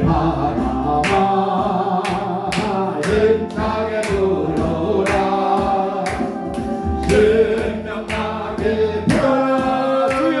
바람아 힘차게 불어라. 신명나게 불어요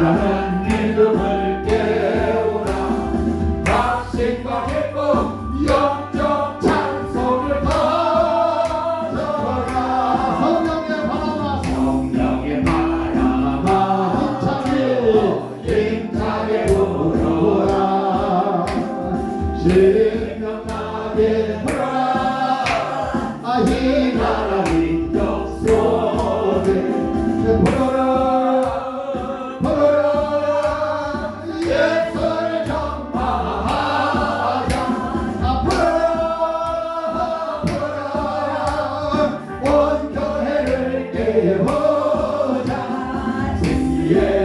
나는 믿음을 깨우라. 막 생각했고 영적 찬송을 가져라. 성령의 바람아. 성령의 바람아. 힘차게 힘차게 불어라. 신명나게 불어라. 아희나 Yeah.